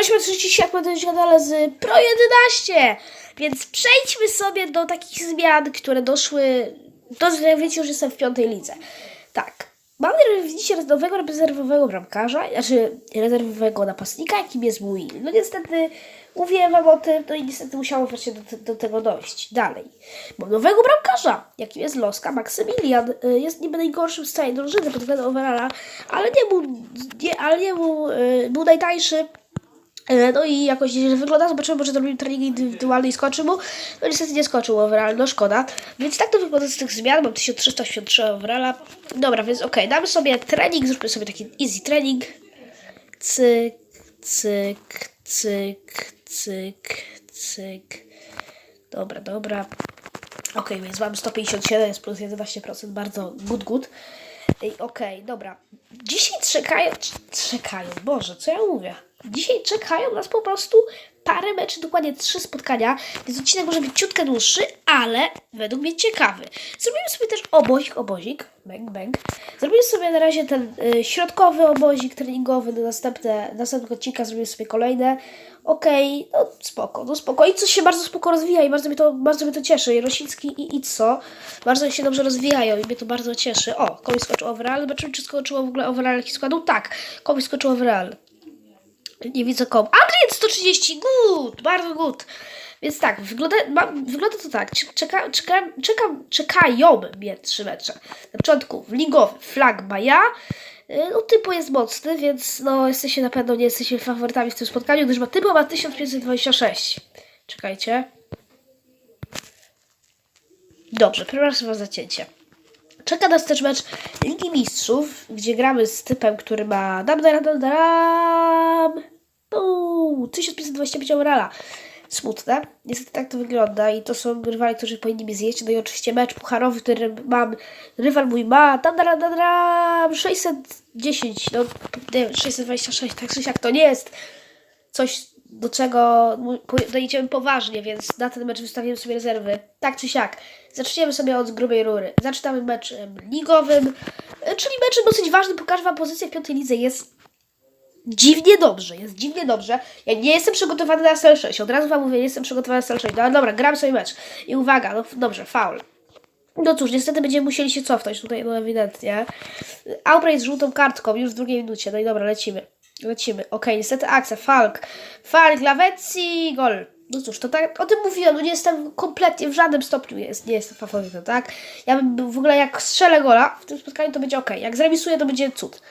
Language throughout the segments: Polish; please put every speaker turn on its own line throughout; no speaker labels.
Cześć, oczywiście świat na tym kanale z Pro 11, więc przejdźmy sobie do takich zmian, które doszły, do, wiecie, już jestem w piątej lidze. Tak, mamy dzisiaj nowego rezerwowego bramkarza, znaczy rezerwowego napastnika, jakim jest mój. No niestety mówiłem wam o tym, no i niestety musiało wreszcie do, do tego dojść. Dalej, mam nowego bramkarza, jakim jest Loska Maksymilian. Y, Jest niby najgorszym z całej drużyny pod względem overalla, ale nie był, nie, ale nie był, y, był najtańszy. E, No i jakoś źle wygląda. Zobaczymy, może zrobimy trening indywidualny i skoczy mu. No niestety nie skoczył overall, no szkoda. Więc tak to wygląda z tych zmian. Mam 1383 overalla. Dobra, więc okej, damy sobie trening, zróbmy sobie taki easy trening. Cyk, cyk, cyk, cyk, cyk. Dobra, dobra. Okej, więc mam 157, jest plus 11%, bardzo good, good. Ej, Okej, dobra. Dzisiaj czekają, cz- czekają, Boże, co ja mówię? Dzisiaj czekają nas po prostu parę meczy, dokładnie trzy spotkania, więc odcinek może być ciutkę dłuższy, ale według mnie ciekawy. Zrobimy sobie też obozik, obozik, bang, bang. Zrobimy sobie na razie ten y, środkowy obozik treningowy, do następne, następnego odcinka zrobimy sobie kolejne. Okej, no spoko, no spoko. I coś się bardzo spoko rozwija i bardzo mnie to, bardzo mnie to cieszy. I Rosiński i Itso bardzo się dobrze rozwijają i mnie to bardzo cieszy. O, komuś skoczył overall. Zobaczymy, czy skoczyło w ogóle overall jaki składu. Tak, komuś skoczył overall. Nie widzę komu. Adrian 130, good, bardzo good. Więc tak, wygląda, ma, wygląda to tak. Czeka, czeka, czekam, czekają mnie trzy mecze. Na początku w ligowy flag Baja. No typo jest mocny, więc no jesteście na pewno nie jesteście faworytami w tym spotkaniu, gdyż ma typo ma 1526. Czekajcie. Dobrze, przepraszam za cięcie. Czeka nas też mecz Ligi Mistrzów, gdzie gramy z typem, który ma dam, dam, dam, dam. Uuu, 1525 morala. Smutne. Niestety tak to wygląda i to są rywale, którzy powinni mnie zjeść. No i oczywiście mecz pucharowy, który mam, rywal mój ma, dam, dam, dam, dam, 610, no nie wiem, 626, tak coś jak to nie jest coś, do czego dojdziemy poważnie, więc na ten mecz wystawimy sobie rezerwy. Tak czy siak. Zaczniemy sobie od grubej rury. Zaczynamy meczem ligowym, e, czyli meczem dosyć ważnym. Pokażę Wam pozycję w piątej lidze. Jest dziwnie dobrze, jest dziwnie dobrze. Ja nie jestem przygotowany na SL6. Od razu Wam mówię, nie jestem przygotowany na SL6. No dobra, gram sobie mecz. I uwaga, no dobrze, faul. No cóż, niestety będziemy musieli się cofnąć tutaj, no ewidentnie. Outbreak z żółtą kartką, już w drugiej minucie. No i dobra, lecimy. Lecimy. Okej, niestety akcja. Falk. Falk, Lawecji, gol. No cóż, to tak, o tym mówiłem, no nie jestem kompletnie, w żadnym stopniu jest, nie jestem faworytem, tak? Ja bym był w ogóle jak strzelę gola w tym spotkaniu, to będzie ok. Jak zremisuję, to będzie cud.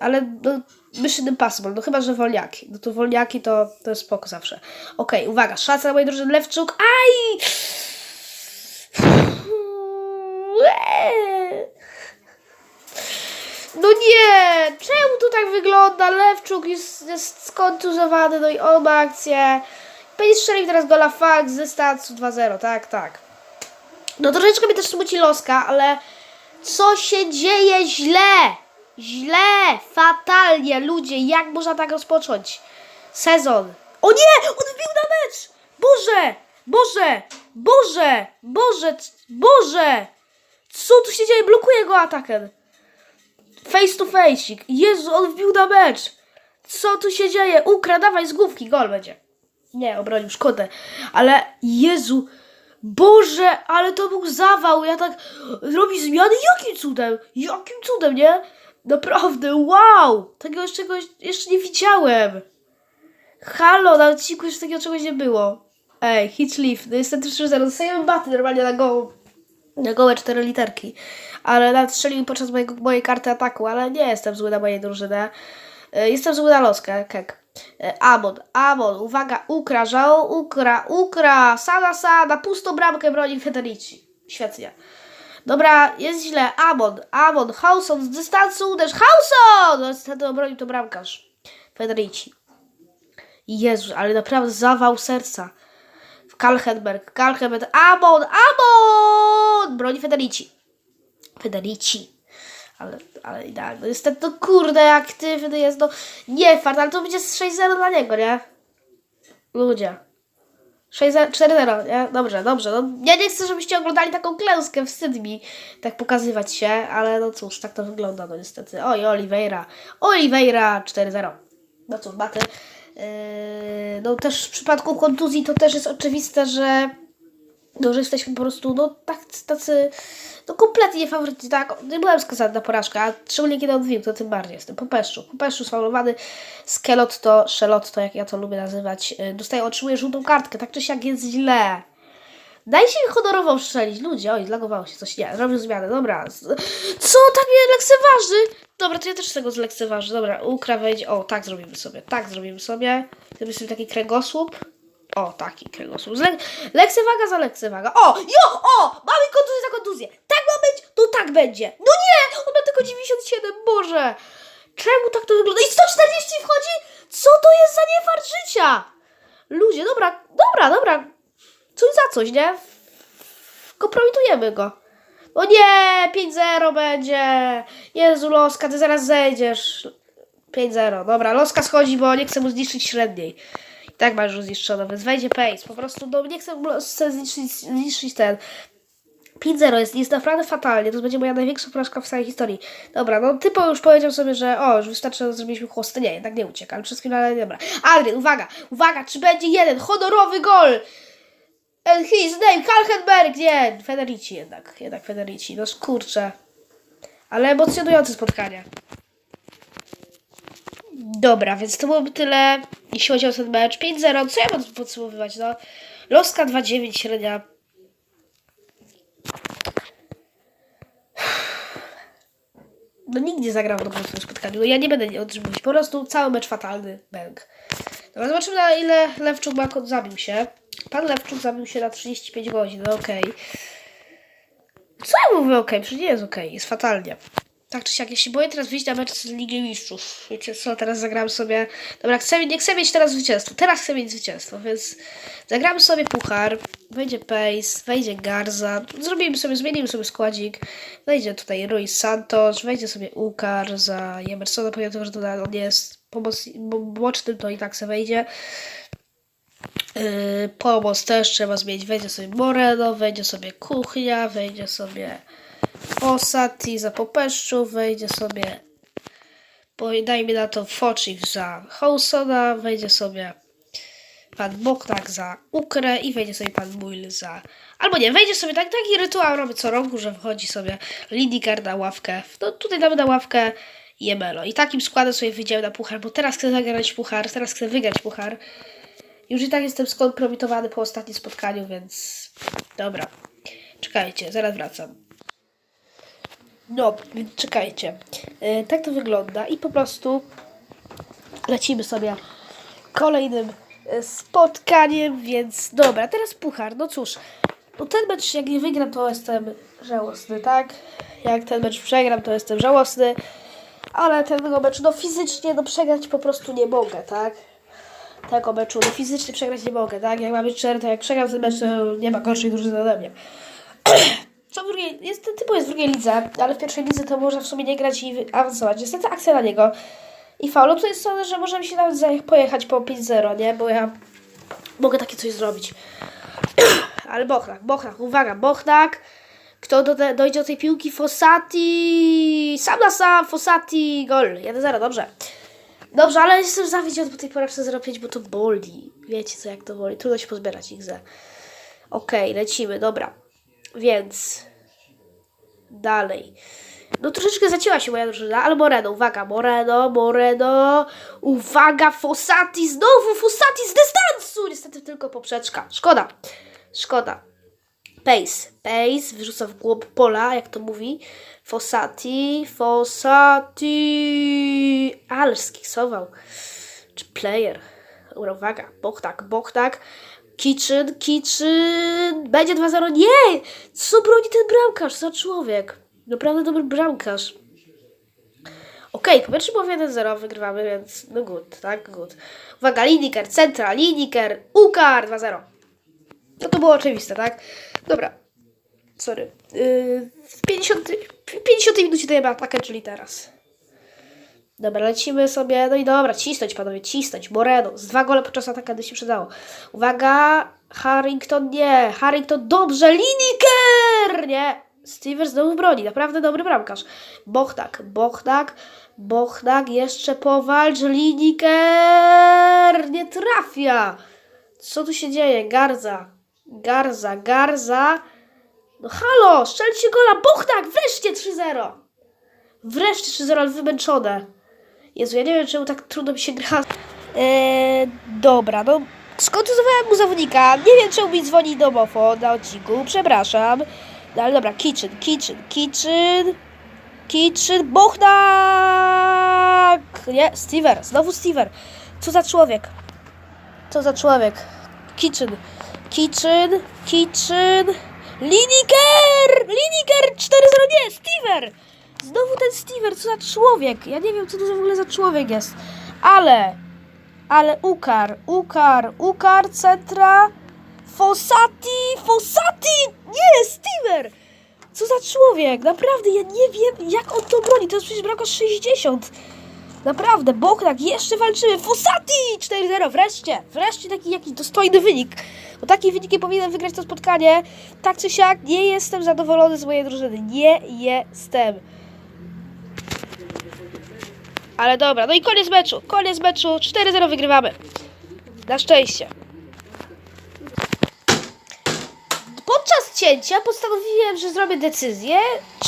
Ale no, mission impossible, no chyba, że wolniaki. No to wolniaki to, to jest spoko zawsze. Okej, uwaga, szansa na mojej drużyny Lewczuk. Aj! Eee. No nie! Czemu to tak wygląda? Lewczuk jest, jest skontuzowany, no i on ma akcję. Będzie strzelił teraz gola fakt z dystansu 2-0, tak, tak. No troszeczkę mnie też smuci loska, ale co się dzieje źle? Źle, fatalnie, ludzie, jak można tak rozpocząć sezon? O nie! On wbił na mecz! Boże! Boże! Boże! Boże! Boże! Co tu się dzieje? Blokuje go atakiem. Face to face. Jezu, on wbił na mecz. Co tu się dzieje? Ukra, dawaj z główki, gol będzie. Nie, obronił szkodę. Ale Jezu, Boże, ale to był zawał. Ja tak robi zmiany. Jakim cudem? Jakim cudem, nie? Naprawdę, wow! Tego jeszcze, czegoś jeszcze nie widziałem. Halo, na odcinku jeszcze takiego czegoś nie było. Ej, hit leaf. No niestety 3-0. Dostajemy baty normalnie na gołą gołe cztery literki. Ale nadstrzelił podczas mojego, mojej karty ataku, ale nie jestem zły na mojej drużynie. E, Jestem zły na loskę, kek. E, Amon, Amon, uwaga, ukra, żał, ukra, ukra, sada, sada, pustą bramkę broni Federici. Świetnie. Dobra, jest źle. Amon, Amon, Hauson z dystansu uderz. Hauson! No niestety obronił to bramkarz. Federici. Jezu, ale naprawdę zawał serca. Kalhenberg, Kalhenberg, Amon, Amon! Broni Federici. Federici. Ale, ale idealnie. No niestety, no kurde, aktywny jest, no nie fart, ale to będzie 6-0 dla niego, nie? Ludzie. 6-0, 4-0, nie? Dobrze, dobrze. No, ja nie chcę, żebyście oglądali taką klęskę, wstyd mi tak pokazywać się, ale no cóż, tak to wygląda, no niestety. Oj, Oliveira. Oliveira 4-0. No cóż, baty. No też w przypadku kontuzji to też jest oczywiste, że no, że jesteśmy po prostu, no tak, tacy, no kompletnie faworyci, tak, nie byłem skazany na porażkę, a szczególnie kiedy odbił, to tym bardziej jestem po peszczu, po peszczu sfaulowany, skelotto, szelotto, jak ja to lubię nazywać, yy, dostaję, otrzymuję żółtą kartkę, tak czy siak jest źle. Dajcie mi honorowo strzelić, ludzie, oj, zlagowało się coś, nie, zrobił zmianę, dobra, co, tak mnie lekceważy? Dobra, to ja też tego zlekceważę, dobra, wejdzie, o, tak zrobimy sobie, tak zrobimy sobie, zrobimy sobie taki kręgosłup, o, taki kręgosłup. Le lekcewaga za lekcewaga. O, jo, o, mamy kontuzję za kontuzję. Tak ma być, to tak będzie. No nie, on ma tylko 97, Boże. Czemu tak to wygląda? I 140 wchodzi? Co to jest za niefart życia? Ludzie, dobra, dobra, dobra. Coś za coś, nie? Kompromitujemy go. O nie, 5-0 będzie. Jezu, Loska, ty zaraz zejdziesz. 5-0, dobra, Loska schodzi, bo nie chcę mu zniszczyć średniej. I tak ma już zniszczone, więc wejdzie pace. Po prostu no, nie chcę chcę zniszczyć, zniszczyć ten. 5-0 jest, jest naprawdę fatalnie. To będzie moja największa porażka w całej historii. Dobra, no typo już powiedział sobie, że o, już wystarczy, że zrobiliśmy chłosty. Nie, jednak nie ucieka, ale wszystkim ale dobra. Adrian, uwaga, uwaga, czy będzie jeden honorowy gol? And his name, Kalkenberg, nie, Federici jednak, jednak Federici, no kurczę. Ale emocjonujące spotkanie. Dobra, więc to byłoby tyle, jeśli chodzi o ten mecz. 5-0, co ja mam podsumowywać, no? Loska 2-9, średnia. No nikt nie zagrał dobrze w tym spotkaniu, ja nie będę nie odrzymiwać, po prostu cały mecz fatalny, bęk. Dobra, zobaczymy na ile Lewczuk ma zabił się. Pan Lewczuk zabił się na 35 godzin, no okej. Okay. Co ja mówię okej? Okay? Przecież nie jest okej, okay. jest fatalnie. Tak czy siak, jeśli boję teraz wyjść na mecz z Ligi Mistrzów. Wiecie co, teraz zagram sobie... Dobra, chcę, nie chcę mieć teraz zwycięstwo. Teraz chcę mieć zwycięstwo, więc zagramy sobie puchar. Wejdzie Pace, wejdzie Garza. Zrobimy sobie, zmienimy sobie składzik. Wejdzie tutaj Rui Santos, wejdzie sobie Ukar za Jemersona, pomimo że to on jest bocznym, to i tak se wejdzie. Yy, pomoc też trzeba zmienić. Wejdzie sobie Moreno, wejdzie sobie Kuchnia, wejdzie sobie Osati za Popeszczu, wejdzie sobie dajmy na to Fochiw za Housona, wejdzie sobie pan Boknak za Ukrę i wejdzie sobie pan Muil za... Albo nie, wejdzie sobie tak, taki rytuał robię co roku, że wchodzi sobie Lidigar na ławkę. No tutaj damy na ławkę Jemelo. I takim składem sobie wyjdziemy na puchar, bo teraz chcę zagrać puchar, teraz chcę wygrać puchar. Już i tak jestem skompromitowany po ostatnim spotkaniu, więc dobra. Czekajcie, zaraz wracam. No, więc czekajcie. Yy, tak to wygląda i po prostu lecimy sobie kolejnym e, spotkaniem, więc dobra, teraz puchar. No cóż, no ten mecz jak nie wygram, to jestem żałosny, tak? Jak ten mecz przegram, to jestem żałosny. Ale tego meczu, no fizycznie, no przegrać po prostu nie mogę, tak? Tego meczu, no fizycznie przegrać nie mogę, tak? Jak mam być szczery, to jak przegram ten mecz, to nie ma gorszej drużyny ode mnie. Co w drugiej, jest, typu jest w drugiej lidze, ale w pierwszej lidze to można w sumie nie grać i awansować. Niestety akcja na niego. I faulu to jest sądzę, że możemy się nawet pojechać po 5-0, nie? Bo ja mogę takie coś zrobić. ale Bochnak, Bochnak, uwaga, Bochnak. Kto do dojdzie do tej piłki? Fossati! Sam na sam, Fossati! Gol. 1-0, dobrze. Dobrze, ale jestem zawiedziony po tej porażce 0,5, bo to boli. Wiecie co, jak to boli. Trudno się pozbierać ich za. Okej, okay, lecimy, dobra. Więc dalej. No troszeczkę zacięła się moja drużyna, ale Moreno, uwaga, Moreno, Moreno, uwaga, Fossati, znowu Fossati z dystansu! Niestety tylko poprzeczka. Szkoda, szkoda. Pace, Pace, wyrzuca w głąb pola, jak to mówi. Fossati, Fossati, ale skiksował. Czy player? Dobra, uwaga, Bochtak, Bochtak, Kitchen, Kitchen, będzie 2-0, nie! Co broni ten bramkarz za człowiek? Naprawdę dobry bramkarz. Okej, okay, po pierwsze było 1-0, wygrywamy, więc no good, tak, good. Uwaga, Lineker, Centra, Lineker, Ukar, 2-0. No to było oczywiste, tak? Dobra. Sorry. Yy, w 50, w 50 minucie atakę, czyli teraz. Dobra, lecimy sobie. No i dobra, cisnąć panowie, cisnąć. Moreno. Z dwa gole podczas ataku by się przydało. Uwaga! Harrington nie. Harrington dobrze. Lineker! Nie. Stevers znowu broni. Naprawdę dobry bramkarz. Bochnak. Bochnak. Bochnak. Jeszcze powalcz. Lineker! trafia. Co tu się dzieje? Garza. Garza, Garza. No halo, strzelcie gola. Buchnak, wreszcie 3-0. Wreszcie 3-0, ale wymęczone. Jezu, ja nie wiem, czemu tak trudno mi się gra. Eee, dobra, no skontuzowałem mu zawodnika. Nie wiem, czemu mi dzwoni domofon na odcinku. Przepraszam. No ale dobra, kitchen, kitchen, kitchen. Kitchen, Buchnak! Nie, Stever, znowu Stever. Co za człowiek? Co za człowiek? Kitchen, kitchen, kitchen. Liniker! Liniker 4-0, nie, Stever! Znowu ten Stever, co za człowiek? Ja nie wiem, co to w ogóle za człowiek jest. Ale, ale Ukar, Ukar, Ukar, Cetra, Fossati, Fossati! Nie, Stever! Co za człowiek? Naprawdę, ja nie wiem, jak on to broni. To jest przecież brak o 60. Naprawdę, Bokrak, jeszcze walczymy. Fossati! 4-0, wreszcie. Wreszcie taki jakiś dostojny wynik. Bo taki wynik nie powinien wygrać to spotkanie. Tak czy siak, nie jestem zadowolony z mojej drużyny. Nie jestem. Ale dobra, no i koniec meczu. Koniec meczu. 4-0 wygrywamy. Na szczęście. Podczas cięcia postanowiłem, że zrobię decyzję,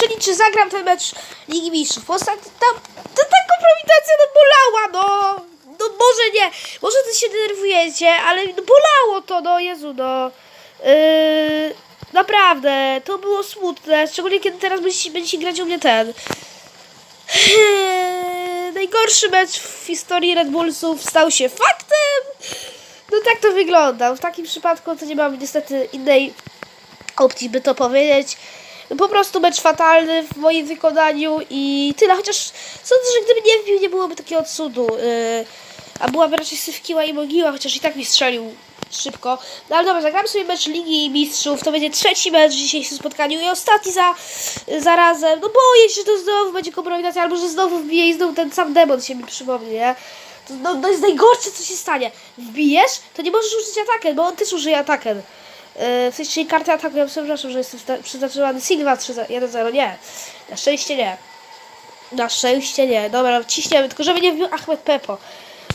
czyli czy zagram ten mecz Ligi Mistrzów. Postat... Ta, ta, ta kompromitacja no bolała, no. No może nie, może ty się denerwujecie, ale no bolało to, no Jezu, no. Yy, naprawdę, to było smutne, szczególnie kiedy teraz będziecie, będziecie grać u mnie ten. Yy, najgorszy mecz w historii Red Bullsów stał się faktem. No tak to wygląda. W takim przypadku to nie mam niestety innej opcji, by to powiedzieć. Po prostu mecz fatalny w moim wykonaniu i tyle. Chociaż sądzę, że gdyby nie wbił, nie byłoby takiego cudu. Yy, a byłaby raczej syfkiła i mogiła, chociaż i tak mi strzelił szybko. No ale dobra, zagramy sobie mecz Ligi Mistrzów. To będzie trzeci mecz w dzisiejszym spotkaniu i ostatni za, razem. No boję się, że to znowu będzie kompromitacja, albo że znowu wbije i znowu ten sam demon się mi przypomni, nie? To, no, to jest najgorsze, co się stanie. Wbijesz, to nie możesz użyć atakiem, bo on też użyje atakiem. Yy, w sensie, czyli karty ataku, ja przepraszam, że jestem przeznaczony Silva 3-1-0, nie. Na szczęście nie. Na szczęście nie. Dobra, ciśniemy, tylko żeby nie wbił Ahmed Pepo.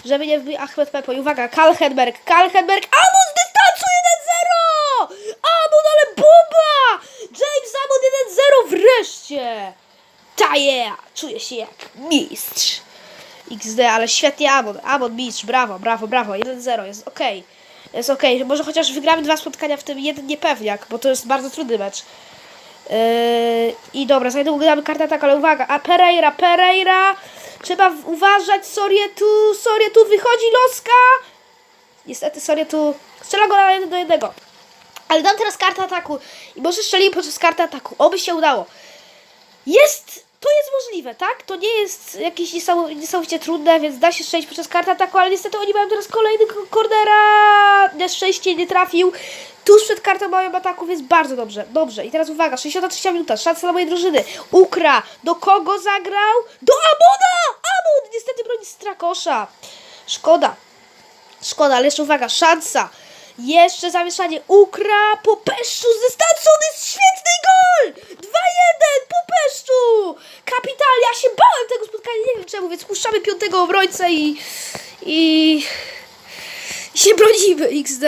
Żeby nie wbił Ahmed Pepo. I uwaga, Kalhenberg, Kalhenberg, Amon z dystansu 1-0! Amon, ale bomba! James Amon 1-0 wreszcie! Ta yeah! Czuję się jak mistrz. XD, ale świetnie Amon. Amon mistrz, brawo, brawo, brawo. 1-0, jest okej. Jest okej. Może chociaż wygramy dwa spotkania, w tym jeden niepewniak, bo to jest bardzo trudny mecz. Yy, I dobra, za niedługo gramy kartę tak, ale uwaga, a Pereira, Pereira, trzeba uważać, Sorie tu, Sorie tu, wychodzi Loska. Niestety Sorie tu strzela go na jeden do jednego. Ale dam teraz kartę ataku i może strzelił podczas karty ataku, oby się udało. Jest, to jest możliwe, tak? To nie jest jakieś niesamow- niesamowicie trudne, więc da się strzelić podczas karty ataku, ale niestety oni mają teraz kolejny ko- cornera. Na szczęście nie trafił. Tuż przed kartą małym ataku, więc bardzo dobrze. Dobrze. I teraz uwaga, 63 minuta, szansa dla mojej drużyny. Ukra. Do kogo zagrał? Do Amona! Amon! Niestety broni Strakosza. Szkoda. Szkoda, ale jeszcze uwaga, szansa. Jeszcze zamieszanie. Ukra po peszczu z dystansu. On jest świetny gol! 2-1 po peszczu! Kapital, ja się bałem tego spotkania, nie wiem czemu, więc piątego obrońcę i... i... i się bronimy, XD.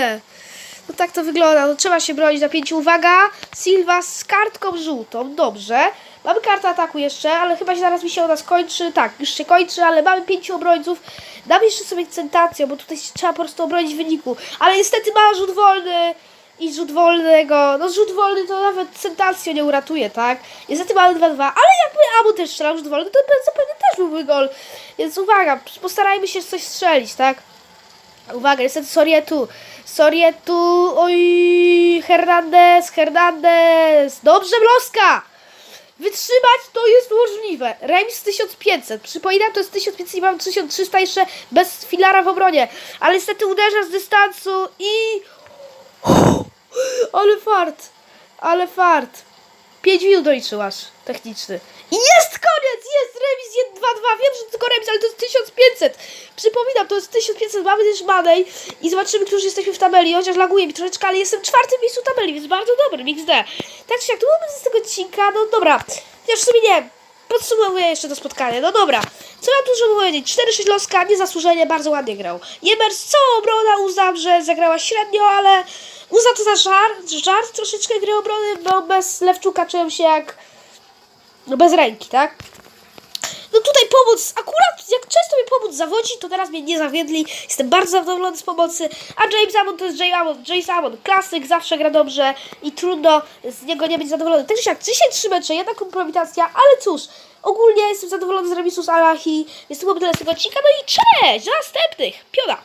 No tak to wygląda, no trzeba się bronić na pięciu. Uwaga, Silva z kartką żółtą, dobrze. Mamy kartę ataku jeszcze, ale chyba się zaraz mi się ona skończy. Tak, już się kończy, ale mamy pięciu obrońców. Dam jeszcze sobie centrację, bo tutaj trzeba po prostu obronić w wyniku. Ale niestety ma rzut wolny i rzut wolnego. No rzut wolny to nawet centracją nie uratuje, tak? Niestety mamy 2-2, ale jakby Abu też strzelał rzut wolny, to zapewne też byłby gol. Więc uwaga, postarajmy się coś strzelić, tak? Uwaga, niestety Sorietu. Sorietu, oj, Hernandez, Hernandez. Dobrze, Bloska! Wytrzymać to jest możliwe. Remis 1500. Przypominam, to jest 1500 i mam 1300 jeszcze bez filara w obronie. Ale niestety uderza z dystansu i... Ale fart. Ale fart. 5 minut doliczyłaś. Techniczny. I jest koniec! Jest remis jest 2-2. Wiem, że tylko remis, ale to jest 1500. Przypominam, to jest 1500. Mamy też Manej i zobaczymy, którzy jesteśmy w tabeli. Chociaż laguje mi troszeczkę, ale jestem w czwartym miejscu tabeli, więc bardzo dobry. XD. Tak czy jak to byłoby z tego odcinka? No dobra. Chociaż w sumie nie. Podsumowuję jeszcze to spotkanie. No dobra, co mam dużo powiedzieć? 4-6 loska, niezasłużenie, bardzo ładnie grał. Jemers, całą obronę uznam, że zagrała średnio, ale uznam to za żart, żart troszeczkę gry obrony, bo bez Lewczuka czułem się jak no bez ręki, tak? No tutaj pomoc, akurat jak często mi pomoc zawodzi, to teraz mnie nie zawiedli. Jestem bardzo zadowolony z pomocy. A James Amon to jest James Amon. James Amon, klasyk, zawsze gra dobrze i trudno z niego nie być zadowolony. Także jak dzisiaj trzy mecze, jedna kompromitacja, ale cóż, ogólnie jestem zadowolony z remisu z Alahi. Więc to byłoby tyle z tego odcinka. No i cześć! Do następnych! Piona!